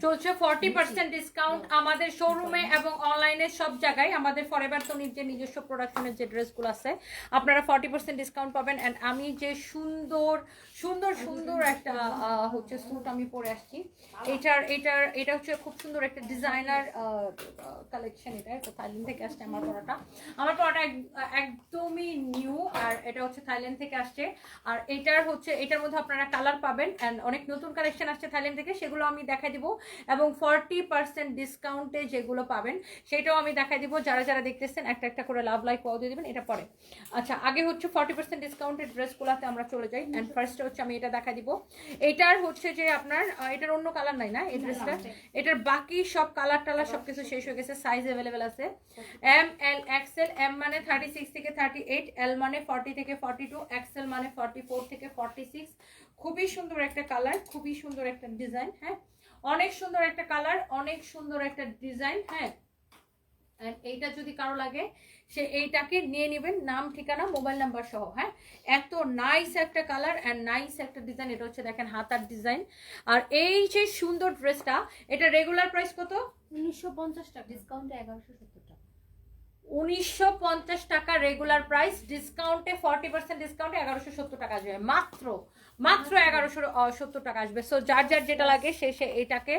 চলছে forty percent discount আমাদের শোরুমে এবং অনলাইনে সব জায়গায়। আমাদের ফরএভার তনির যে নিজস্ব প্রোডাকশনের যে ড্রেসগুলো আছে আপনারা ফর্টি পার্সেন্ট ডিসকাউন্ট পাবেন। অ্যান্ড আমি যে সুন্দর সুন্দর সুন্দর একটা হচ্ছে স্যুট আমি পরে আসছি। এটার এটার এটা হচ্ছে খুব সুন্দর একটা ডিজাইনার কালেকশন এটা। এটা থাইল্যান্ড থেকে আসছে আমার পড়াটা আমার পড়াটা এক- একদমই নিউ আর এটা হচ্ছে থাইল্যান্ড থেকে আসছে। আর এটার হচ্ছে এটার মধ্যে আপনারা কালার পাবেন। অ্যান্ড অনেক নতুন কালেকশন আসছে থাইল্যান্ড থেকে। সেগুলো আমি দেখাই দিব। এবং ফর্টি পার্সেন্ট ডিসকাউন্টে যেগুলো পাবেন সেটাও আমি দেখাই দিব। যারা যারা দেখতেছেন একটা একটা করে লাভ লাইক পাওয়া দিয়ে দেবেন এটা পরে। আচ্ছা আগে হচ্ছে ফর্টি পার্সেন্ট ডিসকাউন্টের ড্রেসগুলোতে আমরা চলে যাই। অ্যান্ড ফার্স্টে হচ্ছে আমি এটা দেখা দিব। এটার হচ্ছে যে আপনার এটার অন্য কালার নাই না এই ড্রেসটা? এটার বাকি সব কালার টালার সব কিছু শেষ হয়ে গেছে সাইজ অ্যাভেলেবেল আছে। এম এল এক্সেল এম মানে থার্টি সিক্স থেকে থার্টি এইট এল মানে ফর্টি থেকে ফর্টি টু এক্সেল মানে ফর্টি ফোর থেকে ফর্টি সিক্স খুবই সুন্দর একটা কালার খুবই সুন্দর একটা ডিজাইন হ্যাঁ? অনেক সুন্দর একটা কালার অনেক সুন্দর একটা ডিজাইন হ্যাঁ? এইটা যদি কারও লাগে সে এইটাকে নিয়ে নেবেন নাম ঠিকানা মোবাইল নাম্বার সহ হ্যাঁ? এত নাইস একটা কালার অ্যান্ড নাইস একটা ডিজাইন এটা হচ্ছে দেখেন হাতার ডিজাইন। আর এই যে সুন্দর ড্রেসটা এটা রেগুলার প্রাইস কত? উনিশশো পঞ্চাশ টাকা ডিসকাউন্টে এগারোশো সত্তর টাকা। উনিশশো পঞ্চাশ টাকা রেগুলার প্রাইস ডিসকাউন্টে ফর্টি পার্সেন্ট ডিসকাউন্টে এগারোশো সত্তর টাকা আসবে মাত্র মাত্র এগারোশো সত্তর টাকা আসবে। সো যার যার যেটা লাগে, সে সে এটাকে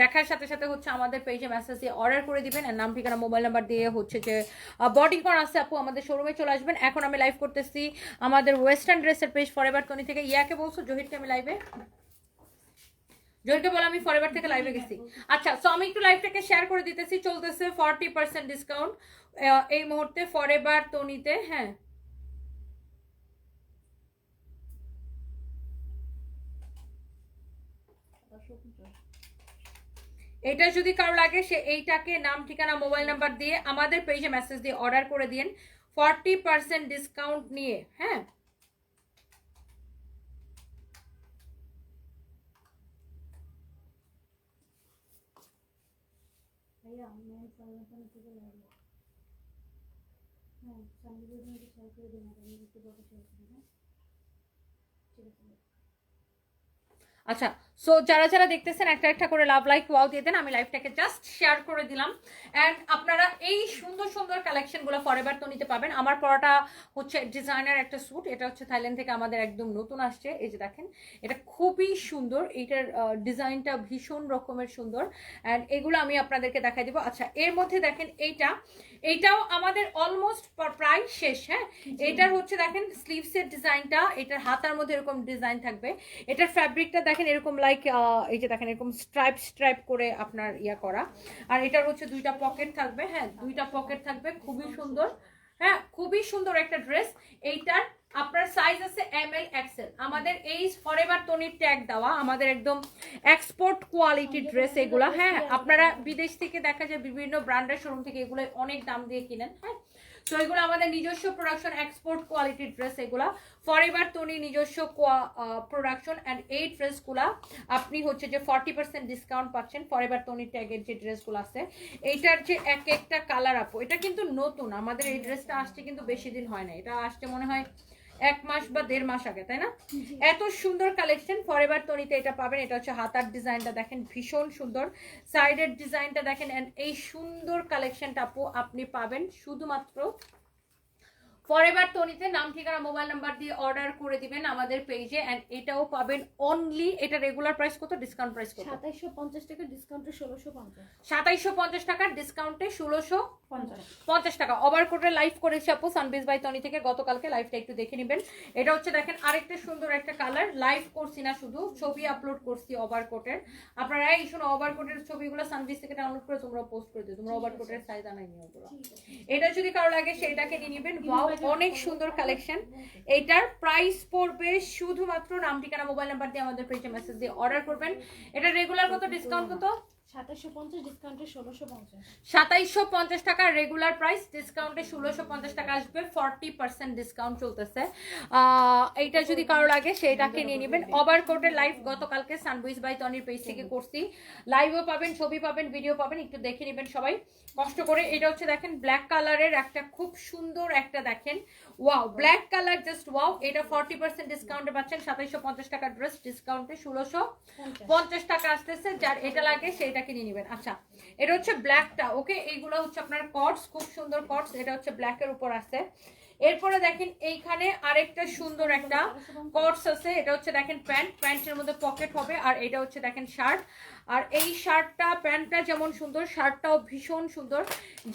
দেখার সাথে সাথে হচ্ছে আমাদের পেজে মেসেজ দিয়ে অর্ডার করে দিবেন। আর নাম, ঠিকানা মোবাইল নাম্বার দিয়ে হচ্ছে যে বডি কর আছে আপু, আমাদের শোরুমে চলে আসবেন। এখন আমি লাইভ করতেছি আমাদের ওয়েস্টার্ন ড্রেসের পেজ ফরএভার টনি থেকে। ইয়াকে বলছো, জহিরকে আমি লাইভে জহিরকে বলে আমি ফরএভার থেকে লাইভে গেছি। আচ্ছা সো আমি একটু লাইভটাকে শেয়ার করে দিতেছি। চলতেছে ফর্টি পার্সেন্ট ডিসকাউন্ট এই মুহূর্তে ফরএভার তনিতে হ্যাঁ। এটা যদি কারও লাগে সে এইটাকে নাম ঠিকানা মোবাইল নাম্বার দিয়ে আমাদের পেজে মেসেজ দিয়ে অর্ডার করে দিন ফর্টি পার্সেন্ট ডিসকাউন্ট নিয়ে হ্যাঁ? হ্যাঁ হ্যাঁ? আচ্ছা সো যারা যারা দেখতেছেন একটা একটা করে লাভ লাইক ওয়াও দিয়ে দেন, আমি লাইভটাকে জাস্ট শেয়ার করে দিলাম। অ্যান্ড আপনারা এই সুন্দর সুন্দর কালেকশনগুলো ফরএভার তো নিতে পাবেন আমার পরাটা হচ্ছে ডিজাইনার একটা স্যুট এটা হচ্ছে থাইল্যান্ড থেকে আমাদের একদম নতুন আসছে। এই যে দেখেন, এটা খুবই সুন্দর। এইটার ডিজাইনটা ভীষণ রকমের সুন্দর। অ্যান্ড এগুলো আমি আপনাদেরকে দেখাই দিব। আচ্ছা এর মধ্যে দেখেন এইটা। এইটাও আমাদের অলমোস্ট প্রায় শেষ হ্যাঁ? এটার হচ্ছে দেখেন স্লিভসের ডিজাইনটা এটার হাতার মধ্যে এরকম ডিজাইন থাকবে। এটার ফ্যাব্রিকটা দেখেন এরকম লাইক এই যে দেখেন, এরকম স্ট্রাইপ স্ট্রাইপ করে আপনার ইয়া করা। আর এটার হচ্ছে দুইটা পকেট থাকবে হ্যাঁ দুইটা পকেট থাকবে, খুবই সুন্দর। হ্যাঁ খুবই সুন্দর একটা ড্রেস এইটার আপনার সাইজ আছে এম এল এক্সেল আমাদের এই ফরএভার তনির ট্যাগ দেওয়া, আমাদের একদম এক্সপোর্ট কোয়ালিটি ড্রেস এগুলা হ্যাঁ আপনারা বিদেশ থেকে দেখা যায় বিভিন্ন ব্র্যান্ডের শোরুম থেকে এগুলো অনেক দাম দিয়ে কিনেন হ্যাঁ। তো এগুলো আমাদের নিজস্ব প্রোডাকশন এক্সপোর্ট কোয়ালিটি ড্রেস এগুলা। ফরএভার তনি নিজস্ব প্রোডাকশন অ্যান্ড এই ড্রেসগুলা আপনি হচ্ছে যে ফর্টি পার্সেন্ট ডিসকাউন্ট পাচ্ছেন ফর ফরএভার তনি ট্যাগের যে ড্রেসগুলো আছে। এইটার যে এক একটা কালার আপু, এটা কিন্তু নতুন। আমাদের এই ড্রেসটা আসছে কিন্তু বেশি দিন হয় না এটা আসছে মনে হয় এক মাস বা দেড় মাস আগে তাই না? এত সুন্দর কালেকশন ফরএভার তনিতে এটা পাবেন। এটা হচ্ছে হাতার ডিজাইনটা দেখেন ভীষণ সুন্দর। সাইডের ডিজাইনটা দেখেন এই সুন্দর কালেকশনটা আপু আপনি পাবেন শুধুমাত্র ফরএভার তনিতে নাম ঠিকানা মোবাইল নাম্বার দিয়ে অর্ডার করে দিবেন আমাদের পেজে এন্ড এটাও পাবেন অনলি এটা রেগুলার প্রাইস কত? ডিসকাউন্ট প্রাইস কত? সাতাইশশো পঞ্চাশ টাকা ডিসকাউন্টে ষোলোশো পঞ্চাশ। সাতাইশশো পঞ্চাশ টাকার ডিসকাউন্টে ষোলোশো পঞ্চাশ। পঞ্চাশ। টাকা। ওভার কোটে লাইভ করেছি আপু সানবিজ বাই তনি থেকে গতকালকে লাইভটা একটু দেখে নেবেন। এটা হচ্ছে দেখেন আরেকটা সুন্দর একটা কালার লাইভ করছি না শুধু ছবি আপলোড করছি ওভার কোটের আপনারা এই শোনো ওভার কোটের ছবিগুলো সানবিজ থেকে ডাউনলোড করে তোমরা পোস্ট করে দিও। তোমরা ওভার কোটের সাইজ আনাই নিও এটা যদি কারও লাগে সেটাকে নিয়ে নেবেন। ওয়াও অনেক সুন্দর কালেকশন এটার প্রাইস পড়বে শুধুমাত্র নাম ঠিকানা মোবাইল নাম্বার দিয়ে আমাদের পেজে মেসেজ দিয়ে অর্ডার করবেন। এটা রেগুলার কত ডিসকাউন্ট কত? পঞ্চাশ টাকা টাকা বাই টনির ছবি পাবেন ভিডিও পাবেন, একটু দেখে নেবেন সবাই। কষ্ট করে, এটা হচ্ছে দেখেন ব্ল্যাক কালারের একটা খুব সুন্দর একটা দেখেন। Wow black colour just wow এটা ফর্টি পার্সেন্ট ডিসকাউন্টে পাচ্ছেন, সাতাইশশো পঞ্চাশ টাকার ড্রেস ডিসকাউন্টে ষোলোশো পঞ্চাশ টাকা আসতেছে। যার এটা লাগে সেইটাকে নিয়ে নেবেন। আচ্ছা এটা হচ্ছে ব্ল্যাকটা ওকে এইগুলো হচ্ছে আপনার কটস খুব সুন্দর কটস এটা হচ্ছে ব্ল্যাকের উপর আছে। এরপরে দেখেন এইখানে আরেকটা সুন্দর একটা কটস আছে, এটা হচ্ছে দেখেন প্যান্ট প্যান্টের মধ্যে পকেট হবে, আর এটা হচ্ছে দেখেন শার্ট আর এই শার্টটা প্যান্টটা যেমন সুন্দর শার্টটাও ভীষণ সুন্দর।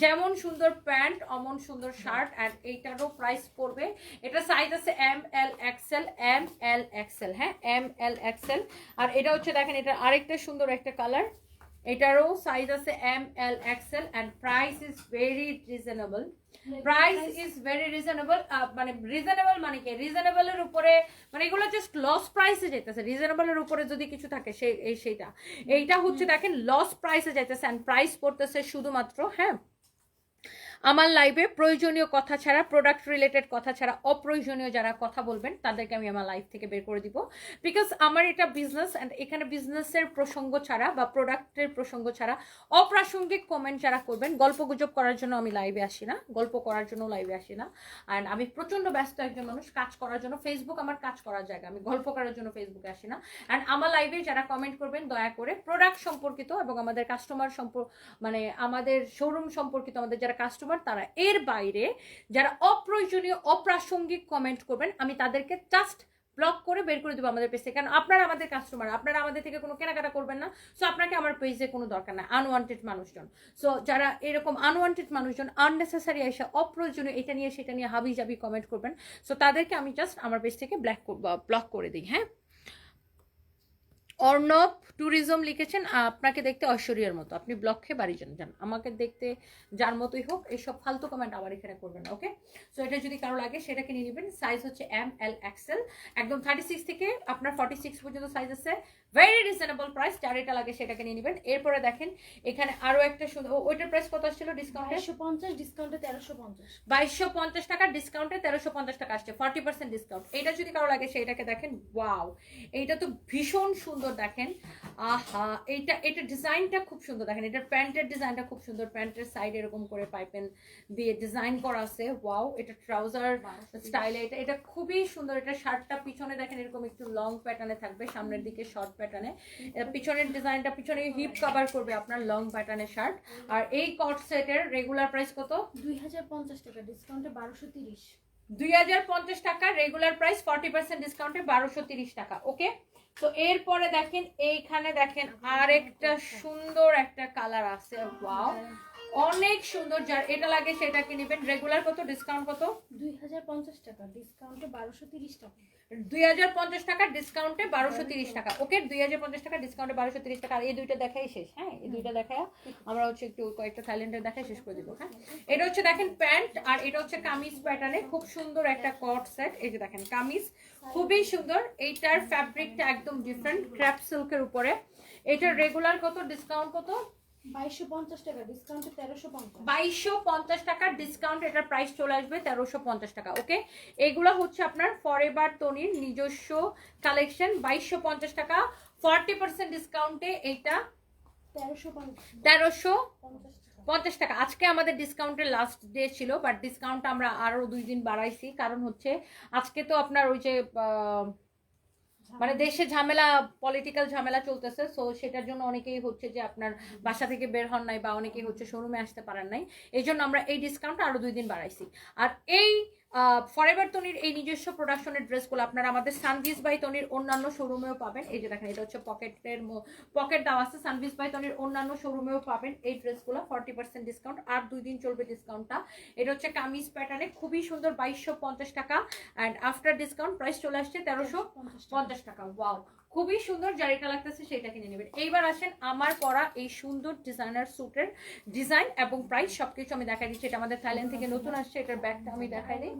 যেমন সুন্দর প্যান্ট অমন সুন্দর শার্ট আর এইটারও প্রাইস পড়বে। এটা সাইজ আছে M L XL M L XL হ্যাঁ? এম এল এক্সেল আর এটা হচ্ছে দেখেন এটা আরেকটা সুন্দর একটা কালার এটারও সাইজ আছে M L XL and price is very reasonable price is very reasonable মানে রিজনেবল মানে কি? রিজনেবলের উপরে মানে এগুলো জাস্ট লস প্রাইসে যাইতেছে। রিজনেবলের উপরে যদি কিছু থাকে সেই সেইটা। এইটা হচ্ছে দেখেন লস প্রাইসে যাইতেছে অ্যান্ড প্রাইস পড়তেছে শুধুমাত্র হ্যাঁ? আমার লাইভে প্রয়োজনীয় কথা ছাড়া প্রোডাক্ট রিলেটেড কথা ছাড়া, অপ্রয়োজনীয় যারা কথা বলবেন, তাদেরকে আমি আমার লাইভ থেকে বের করে দিব। বিকজ আমার এটা বিজনেস অ্যান্ড এখানে বিজনেসের প্রসঙ্গ ছাড়া বা প্রোডাক্টের প্রসঙ্গ ছাড়া, অপ্রাসঙ্গিক কমেন্ট যারা করবেন, গল্প গুজব করার জন্য আমি লাইভে আসি না, গল্প করার জন্য লাইভে আসি না। অ্যান্ড আমি প্রচণ্ড ব্যস্ত একজন মানুষ, কাজ করার জন্য ফেসবুক আমার কাজ করার জায়গা, আমি গল্প করার জন্য ফেসবুকে আসি না। অ্যান্ড আমার লাইভে যারা কমেন্ট করবেন, দয়া করে প্রোডাক্ট সম্পর্কিত এবং আমাদের কাস্টমার সম্পর্ক মানে আমাদের শোরুম সম্পর্কিত, আমাদের যারা কাস্টমার তারা এর বাইরে যারা অপ্রয়োজনীয়, অপ্রাসঙ্গিক কমেন্ট করবেন, আমি তাদেরকে জাস্ট ব্লক করে বের করে দেবো আমাদের পেজ থেকে। কারণ আপনারা আমাদের কাস্টমার আপনারা আমাদের থেকে কোনো কেনাকাটা করবেন না। সো আপনাকে আমার পেজে কোনো দরকার নাই আনওয়ান্টেড মানুষজন। সো যারা এরকম আনওয়ান্টেড মানুষজন আননেসেসারি এসে অপ্রয়োজনীয় এটা নিয়ে, সেটা নিয়ে হাবি জাবি কমেন্ট করবেন। সো তাদেরকে আমি জাস্ট আমার পেজ থেকে ব্ল্যাক ব্লক করে দিই হ্যাঁ? অর্ণব ট্যুরিজম লিখেছেন আপনাকে দেখতে ঐশ্বরিয়ার মতো। আপনি ব্লক খেয়ে বাড়ি যান যান। আমাকে দেখতে যার মতোই হোক এইসব ফালতু কমেন্ট আবার এখানে করবেন ওকে সো এটা যদি কারও লাগে, সেটাকে নিয়ে নেবেন। সাইজ হচ্ছে এম এল এক্সেল একদম থার্টি সিক্স থেকে আপনার ফর্টি সিক্স পর্যন্ত সাইজ আছে। ভেরি রিজনেবল প্রাইস যার এটা লাগে সেটাকে নিয়ে নেবেন। এরপরে দেখেন এখানে আরও একটা সুন্দর ওইটার প্রাইস কত আসছিল? ডিসকাউন্ট বাইশশো পঞ্চাশ ডিসকাউন্টে তেরোশো পঞ্চাশ। বাইশশো পঞ্চাশ টাকা ডিসকাউন্টে তেরোশো পঞ্চাশ টাকা আসছে ফর্টি পার্সেন্ট ডিসকাউন্ট এটা যদি কারও লাগে সেইটাকে দেখেন ওয়াও এইটা তো ভীষণ সুন্দর দেখেন। আহা! এইটা এটা ডিজাইনটা খুব সুন্দর দেখেন। এটার প্যান্টের ডিজাইনটা খুব সুন্দর প্যান্টের সাইড এরকম করে পাইপেন দিয়ে ডিজাইন করা আছে ওয়াও এটা ট্রাউজার স্টাইলে এটা এটা খুবই সুন্দর। এটা শার্টটা পিছনে দেখেন এরকম একটু লং প্যাটার্নে থাকবে সামনের দিকে শর্ট প্যাটার্নে পিছনের ডিজাইনটা পিছনে হিপ কভার করবে আপনার লং প্যাটার্নের শার্ট আর এই কট সেটের রেগুলার প্রাইস কত? দুই হাজার পঞ্চাশ টাকা ডিসকাউন্টে বারোশো তিরিশ। দুই হাজার পঞ্চাশ টাকা রেগুলার প্রাইস ফর্টি পার্সেন্ট ডিসকাউন্টে বারোশো তিরিশ টাকা ওকে তো এরপরে দেখেন এইখানে দেখেন আরেকটা সুন্দর একটা কালার আছে ওয়াও অনেক সুন্দর যার এটা লাগে সেটাকে নেবেন? রেগুলার কত? ডিসকাউন্ট কত? দুই হাজার পঞ্চাশ টাকা। ডিসকাউন্টে বারোশো তিরিশ টাকা। দুই হাজার পঞ্চাশ টাকা ডিসকাউন্টে বারোশো তিরিশ টাকা। ওকে দুই হাজার পঞ্চাশ টাকা ডিসকাউন্টে বারোশো তিরিশ টাকা। আর এই দুইটা দেখাই শেষ হ্যাঁ? এই দুইটা দেখায় আমরা হচ্ছে একটু কয়েকটা থাইল্যান্ডের দেখাই শেষ করে দিব হ্যাঁ? এটা হচ্ছে দেখেন প্যান্ট আর এটা হচ্ছে কামিজ প্যাটার্নে খুব সুন্দর একটা কট সেট এই যে দেখেন কামিজ খুবই সুন্দর। এইটার ফ্যাব্রিকটা একদম ডিফারেন্ট ক্র্যাপ সিল্কের উপরে। এটার রেগুলার কত? ডিসকাউন্ট কত? বাইশশো পঞ্চাশ টাকা ডিসকাউন্টে তেরোশো পঞ্চাশ। বাইশশো পঞ্চাশ টাকার ডিসকাউন্ট এটার প্রাইস চলে আসবে তেরোশো পঞ্চাশ টাকা ওকে এগুলো হচ্ছে আপনার তনির নিজস্ব কালেকশন বাইশশো পঞ্চাশ টাকা। ফর্টি পার্সেন্ট ডিসকাউন্টে এইটা তেরোশো তেরোশো পঞ্চাশ টাকা। আজকে আমাদের ডিসকাউন্টের লাস্ট ডে ছিল বাট ডিসকাউন্ট আমরা আরও দুই দিন বাড়াইছি। কারণ হচ্ছে আজকে তো আপনার ওই যে মানে দেশে ঝামেলা পলিটিক্যাল ঝামেলা চলতেছে সো সেটার জন্য অনেকেই হচ্ছে যে আপনার বাসা থেকে বের হন নাই বা অনেকেই হচ্ছে শোরুমে আসতে পারেন নাই। এই জন্য আমরা এই ডিসকাউন্ট আরও দুই দিন বাড়াইছি। আর এই ফরেভার তনির এই নিজস্ব প্রোডাকশনের ড্রেসগুলো আপনারা আমাদের সানভিস বাই তনির অন্যান্য শোরুমেও পাবেন। এই যে দেখেন, এটা হচ্ছে পকেটের পকেট দেওয়া আছে। সানভিস বাই তনির অন্যান্য শোরুমেও পাবেন এই ড্রেসগুলো ফর্টি পার্সেন্ট ডিসকাউন্ট আর দুই দিন চলবে ডিসকাউন্টটা এটা হচ্ছে কামিজ প্যাটার্নে খুবই সুন্দর, বাইশশো পঞ্চাশ টাকা। অ্যান্ড আফটার ডিসকাউন্ট প্রাইস চলে আসছে তেরোশো পঞ্চাশ টাকা। ওয়াও খুবই সুন্দর যার এটা লাগতেছে সেটা কিনে নেবেন। এইবার আসেন আমার পরা এই সুন্দর ডিজাইনার স্যুটের ডিজাইন এবং প্রাইস সবকিছু আমি দেখাই দিচ্ছি। এটা আমাদের থাইল্যান্ড থেকে নতুন আসছে, এটার ব্যাগটা আমি দেখাই দিই।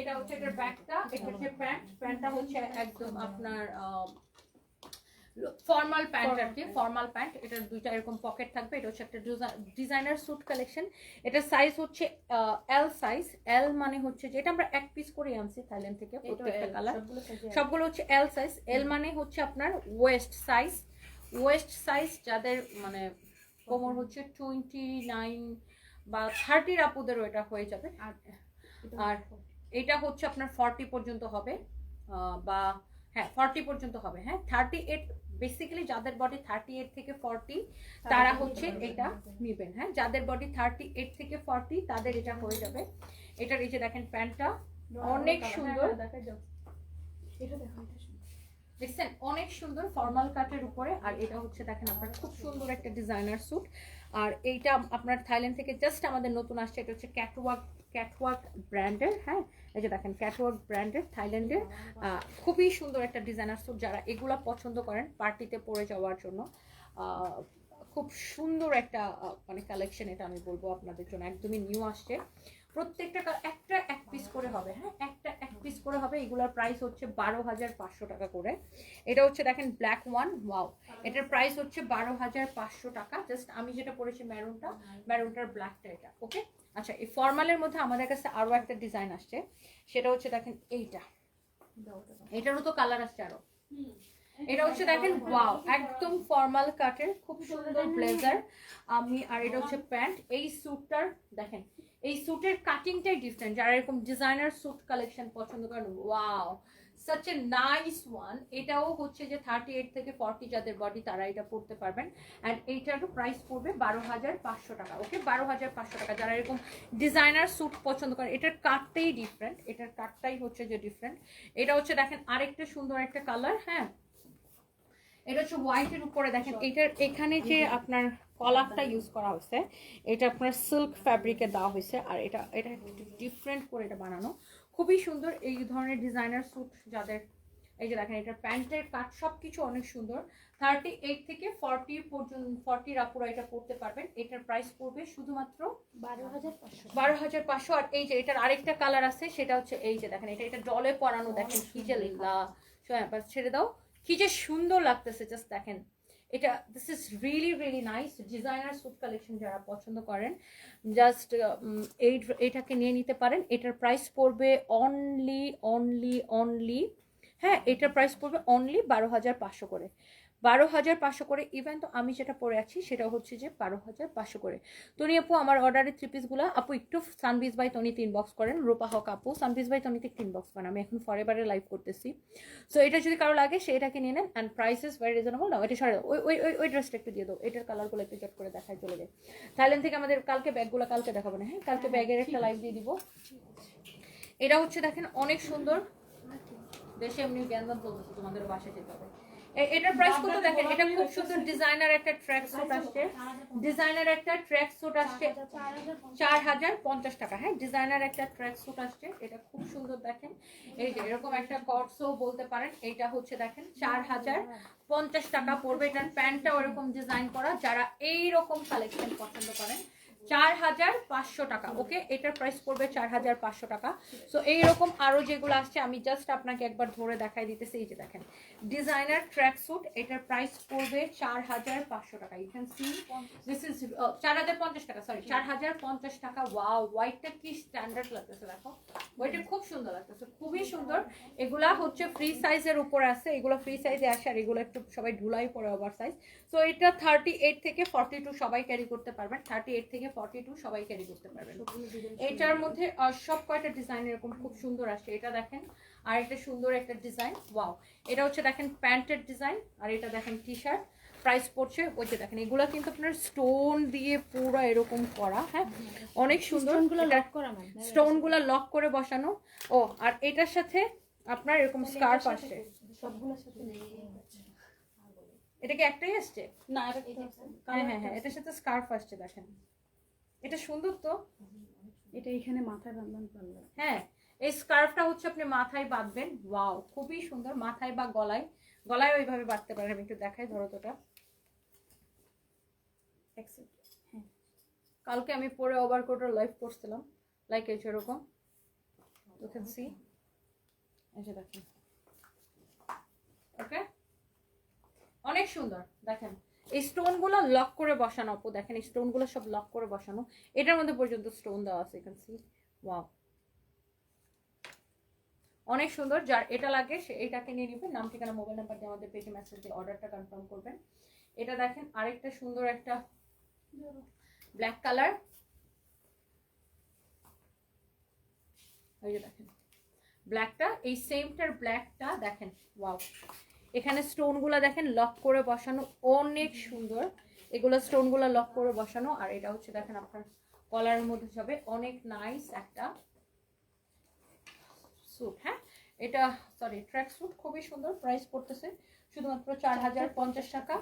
এটা হচ্ছে এটার ব্যাগটা এটা হচ্ছে প্যান্ট, প্যান্টটা হচ্ছে একদম আপনার ফর্মাল প্যান্ট আর কি ফর্মাল প্যান্ট এটার দুইটা এরকম পকেট থাকবে এটা হচ্ছে একটা ডিজাইনার স্যুট কালেকশন এটার সাইজ হচ্ছে এল সাইজ এল মানে হচ্ছে যে এটা আমরা এক পিস করে আনছি থাইল্যান্ড থেকে প্রত্যেকটা কালার সবগুলো হচ্ছে এল সাইজ এল মানে হচ্ছে আপনার ওয়েস্ট সাইজ ওয়েস্ট সাইজ যাদের মানে কোমর হচ্ছে টোয়েন্টি নাইন বা থার্টির আপুদেরও এটা হয়ে যাবে। আর এটা হচ্ছে আপনার ফর্টি পর্যন্ত হবে বা হ্যাঁ ফর্টি পর্যন্ত হবে হ্যাঁ? থার্টি এইট বেসিক্যালি যাদের বডি থার্টি এইট থেকে ফর্টি তারা হচ্ছে এটা নেবেন হ্যাঁ? যাদের বডি থার্টি এইট থেকে ফর্টি তাদের এটা হয়ে যাবে। এটার এই যে দেখেন প্যান্টটা অনেক সুন্দর। এটা দেখো এটা সুন্দর। দেখছেন, অনেক সুন্দর ফর্মাল কাটের উপরে, আর এটা হচ্ছে দেখেন আপনার খুব সুন্দর একটা ডিজাইনার স্যুট আর এইটা আপনার থাইল্যান্ড থেকে জাস্ট আমাদের নতুন আসছে, এটা হচ্ছে ক্যাটওয়ার্ক ক্যাটওয়ার্ক ব্র্যান্ডের হ্যাঁ? এই যে দেখেন ক্যাটওয়ার্ক ব্র্যান্ডের থাইল্যান্ডের খুবই সুন্দর একটা ডিজাইনার স্যুট যারা এগুলা পছন্দ করেন পার্টিতে পরে যাওয়ার জন্য। খুব সুন্দর একটা মানে কালেকশন এটা আমি বলব আপনাদের জন্য, একদমই নিউ আসছে। প্রত্যেকটা একটা এক পিস করে হবে হ্যাঁ? একটা এক পিস করে হবে এগুলোর প্রাইস হচ্ছে বারো হাজার পাঁচশো টাকা করে। এটা হচ্ছে দেখেন ব্ল্যাক ওয়ান ওয়াও এটার প্রাইস হচ্ছে বারো হাজার পাঁচশো টাকা। জাস্ট আমি যেটা পরেছি ম্যারুনটা ম্যারুনটার ব্ল্যাকটা এটা ওকে আচ্ছা এই ফর্মালের মধ্যে আমাদের কাছে আরও একটা ডিজাইন আসছে। সেটা হচ্ছে দেখেন এইটা। এটারও তো কালার আসছে আরও। এটা হচ্ছে দেখেন ওয়াও একদম ফর্মাল কাটের খুব সুন্দর ব্লেজার আমি, আর এটা হচ্ছে প্যান্ট। এই স্যুটটার দেখেন, এই স্যুটের কাটিংটাই ডিফারেন্ট যারা এরকম ডিজাইনার স্যুট কালেকশন পছন্দ করেন wow such a nice one এটাও হচ্ছে যে থার্টি এইট থেকে ফর্টি যাদের বডি তারা এটা পড়তে পারবেন। অ্যান্ড এইটারও প্রাইস পড়বে বারো হাজার পাঁচশো টাকা ওকে বারো হাজার পাঁচশো টাকা। যারা এরকম ডিজাইনার স্যুট পছন্দ করেন, এটার কাটটাই ডিফারেন্ট এটার কাটটাই হচ্ছে যে ডিফারেন্ট এটা হচ্ছে, দেখেন, আরেকটা সুন্দর একটা কালার হ্যাঁ? এটা হচ্ছে হোয়াইটের উপরে দেখেন এটার এখানে যে আপনার কলারটা ইউজ করা হয়েছে এটা আপনার সিল্ক ফ্যাব্রিকে দেওয়া হয়েছে আর এটা এটা ডিফারেন্ট করে এটা বানানো। খুবই সুন্দর এই ধরনের ডিজাইনার স্যুট যাদের এই যে দেখেন এটা প্যান্টের কাট সব কিছু অনেক সুন্দর। থার্টি এইট থেকে ফর্টি পর্যন্ত ফর্টির আপুরা এটা পড়তে পারবেন। এটার প্রাইস পড়বে শুধুমাত্র বারো হাজার পাঁচশো বারো হাজার পাঁচশো। আর এই যে এটার আরেকটা কালার আছে সেটা হচ্ছে এই যে দেখেন এটা এটা জলে পরানো দেখেন কি যে বাস ছেড়ে দাও। কি যে সুন্দর লাগতেছে জাস্ট দেখেন। এটা this is really really nice designer suit collection যারা পছন্দ করেন জাস্ট এই এটাকে নিয়ে নিতে পারেন। এটার প্রাইস পড়বে অনলি অনলি অনলি হ্যাঁ এটার প্রাইস পড়বে অনলি বারো হাজার পাঁচশো করে। বারো হাজার পাঁচশো করে ইভেন তো আমি যেটা পরে আছি সেটা হচ্ছে যে বারো হাজার পাঁচশো করে। তনি আপু আমার অর্ডারের থ্রি পিসগুলো আপু একটু সানবিজ বাই তনিতে ইনবক্স করেন রূপা হক আপু সানবিজ বাই তনিতে একটু ইনবক্স করেন আমি এখন ফরেবারে লাইভ করতেছি। সো এটা যদি কারও লাগে সেটাকে নিয়ে নেন অ্যান্ড প্রাইসেস ভেরি রিজনেবল না এটা সরে ওই ওই ওই ওই ড্রেসটা একটু দিয়ে দাও এটার কালারগুলো একটু চট করে দেখায় চলে যায়। থাইল্যান্ড থেকে আমাদের কালকে ব্যাগগুলো কালকে দেখাবো না হ্যাঁ? কালকে ব্যাগের একটা লাইভ দিয়ে দিব। এটা হচ্ছে দেখেন অনেক সুন্দর। দেশে এমনি জ্ঞানদান চলতেছে তোমাদের বাসায় যেতে হবে। এটার প্রাইস কত দেখেন? এটা খুব সুন্দর ডিজাইনার একটা ট্র্যাক স্যুট আসছে। ডিজাইনার একটা ট্র্যাক স্যুট আসছে। চার হাজার পঞ্চাশ। টাকা। হ্যাঁ ডিজাইনার একটা ট্র্যাক স্যুট আসছে। এটা খুব সুন্দর দেখেন। এই যে এরকম একটা কটসও বলতে পারেন। এইটা হচ্ছে দেখেন চার হাজার পঞ্চাশ টাকা পড়বে। এটার প্যান্টটা ওরকম ডিজাইন করা। যারা এই রকম কালেকশন পছন্দ করেন চার হাজার পাঁচশো টাকা ওকে এটার প্রাইস পড়বে চার হাজার পাঁচশো টাকা। সো এইরকম আরও যেগুলো আসছে, আমি জাস্ট আপনাকে একবার ধরে দেখাই দিতেছি, এই যে দেখেন। ডিজাইনার ট্র্যাক স্যুট এটার প্রাইস পড়বে চার হাজার পাঁচশো টাকা। You can see this is চার হাজার পঞ্চাশ টাকা সরি চার হাজার পঞ্চাশ টাকা। ওয়াও হোয়াইটটা কি স্ট্যান্ডার্ড লাগতেছে, দেখো। ওইটা খুব সুন্দর লাগতেছে, খুবই সুন্দর। এগুলা হচ্ছে ফ্রি সাইজের উপর আছে, এগুলো ফ্রি সাইজে আসে, আর এগুলো একটু সবাই ঢুলাই পরে ওভার সাইজ তো এটা থার্টি এইট থেকে ফর্টি টু সবাই ক্যারি করতে পারবেন। থার্টি এইট থেকে ফর্টি টু সবাই ক্যারি করতে পারবেন। এটার মধ্যে সব কয়টা ডিজাইন এরকম খুব সুন্দর আসছে? এটা দেখেন আর একটা সুন্দর একটা ডিজাইন ওয়াও এটা হচ্ছে দেখেন প্যান্টের ডিজাইন আর এটা দেখেন টি শার্ট প্রাইস পড়ছে ওই যে দেখেন এগুলো কিন্তু আপনার স্টোন দিয়ে পুরো এরকম করা হ্যাঁ? অনেক সুন্দর। গুলো এটা- লক করা স্টোনগুলো লক করে বসানো। ও আর এটার সাথে আপনার এরকম স্কার্ফ আসছে। সবগুলোর সাথে এটা কি একটাই আসছে? না এটা হ্যাঁ হ্যাঁ হ্যাঁ এটার সাথে স্কার্ফ আসছে দেখেন। এটা সুন্দর তো? এটা এখানে মাথায় বাঁধলাম পারলাম হ্যাঁ এই স্কার্ফটা হচ্ছে আপনি মাথায় বাঁধবেন। ওয়াও খুবই সুন্দর। মাথায় বা গলায়। গলায় ওইভাবে বাঁধতে পারেন। আমি একটু দেখাই ধরো তোটা হ্যাঁ। কালকে আমি পরে ওভারকোটের লাইভ করছিলাম লাইক এই এরকম। ইউ ক্যান সি যে দেখেন। ওকে অনেক সুন্দর। দেখেন। এই স্টোনগুলো লক করে বসানো, আপু দেখেন এই স্টোনগুলো সব লক করে বসানো। এটার মধ্যে পর্যন্ত স্টোন দেওয়া আছে এখান সি ওয়াও অনেক সুন্দর, যার এটা লাগে, সে এটাকে নিয়ে নেবেন নাম, ঠিকানা মোবাইল নাম্বার দিয়ে আমাদের পেজে মেসেজ দিয়ে অর্ডারটা কনফার্ম করবেন। এটা দেখেন আরেকটা সুন্দর একটা ব্ল্যাক কালার এই যে দেখেন। ব্ল্যাকটা এই সেমটার ব্ল্যাকটা দেখেন। ওয়াও এখানে স্টোনগুলো দেখেন লক করে বসানো অনেক সুন্দর। এগুলো স্টোনগুলো লক করে বসানো, আর এটা হচ্ছে দেখেন আপনার কলারের মধ্যে যাবে অনেক নাইস একটা স্যুট হ্যাঁ? এটা সরি ট্র্যাক স্যুট খুবই সুন্দর প্রাইস পড়তেছে শুধুমাত্র চার হাজার পঞ্চাশ টাকা।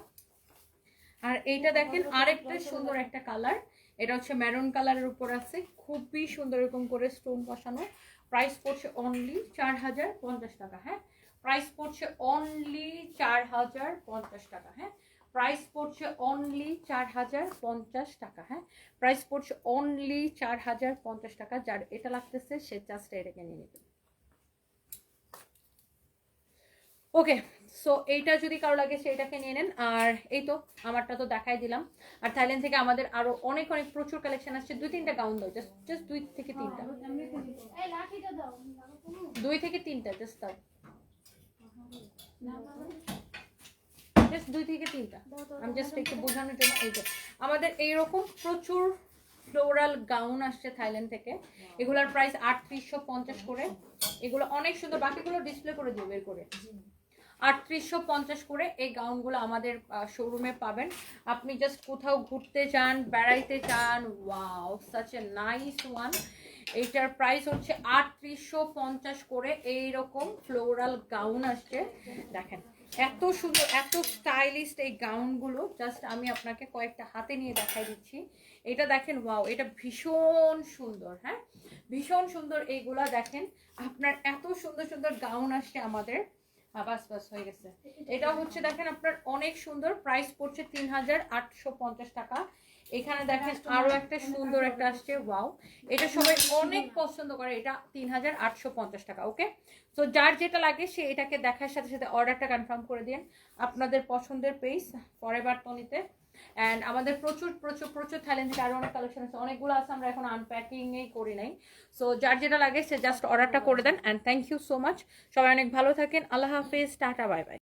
আর এইটা দেখেন আরেকটা সুন্দর একটা কালার এটা হচ্ছে মেরুন কালারের উপর আছে, খুবই সুন্দর এরকম করে স্টোন বসানো। প্রাইস পড়ছে অনলি চার হাজার পঞ্চাশ টাকা হ্যাঁ? প্রাইস পড়ছে অনলি চার হাজার পঞ্চাশ টাকা হ্যাঁ? প্রাইস পড়ছে অনলি চার হাজার পঞ্চাশ টাকা হ্যাঁ? প্রাইস পড়ছে অনলি চার হাজার পঞ্চাশ টাকা যার এটা লাগতেছে সে জাস্ট এটাকে নিয়ে নেবে। ওকে সো এইটা যদি কারও লাগে সেটাকে নিয়ে নেন। আর এই তো আমারটা তো দেখাই দিলাম। আর থাইল্যান্ড থেকে আমাদের আরও অনেক অনেক প্রচুর কালেকশন আসছে। দুই তিনটা গাউন দাও জাস্ট জাস্ট দুই থেকে তিনটা। কোনো দুই থেকে তিনটা জাস্ট দাও। জাস্ট দুই থেকে তিনটা। আমি জাস্ট একটু বোঝানোর জন্য এই যে আমাদের এইরকম প্রচুর ফ্লোরাল গাউন আসছে থাইল্যান্ড থেকে। এগুলোর প্রাইস আটত্রিশশো পঞ্চাশ করে। এগুলো অনেক সুন্দর বাকিগুলো ডিসপ্লে করে দিও বের করে। আটত্রিশশো পঞ্চাশ করে এই গাউনগুলো আমাদের শোরুমে পাবেন। আপনি জাস্ট কোথাও ঘুরতে চান বেড়াইতে চান wow such a nice one এইটার প্রাইস হচ্ছে আটত্রিশশো পঞ্চাশ করে এইরকম ফ্লোরাল গাউন আসছে। দেখেন, এত সুন্দর, এত স্টাইলিস্ট এই গাউনগুলো জাস্ট আমি আপনাকে কয়েকটা হাতে নিয়ে দেখাই দিচ্ছি। এটা দেখেন ওয়াও এটা ভীষণ সুন্দর হ্যাঁ? ভীষণ সুন্দর এইগুলা দেখেন। আপনার এত সুন্দর সুন্দর গাউন আসছে আমাদের। বাস বাস হয়ে গেছে। এটা হচ্ছে দেখেন আপনার অনেক সুন্দর। প্রাইস পড়ছে তিন হাজার আটশো পঞ্চাশ টাকা। এখানে দেখেন আরও একটা সুন্দর একটা আসছে ওয়াও এটা সবাই অনেক পছন্দ করে। এটা তিন হাজার আটশো পঞ্চাশ টাকা ওকে তো যার যেটা লাগে সে এটাকে দেখার সাথে সাথে অর্ডারটা কনফার্ম করে দিন আপনাদের পছন্দের পেজ ফরেভার তনিতে অ্যান্ড আমাদের প্রচুর প্রচুর প্রচুর থাইল্যান্ড থেকে আরও অনেক কালেকশন আছে। অনেকগুলো আছে আমরা এখন আনপ্যাকিংয়েই করি নাই। সো যার যেটা লাগে সে জাস্ট অর্ডারটা করে দেন। And thank you so much সবাই অনেক ভালো থাকেন। আল্লাহ হাফিজ। Tata bye bye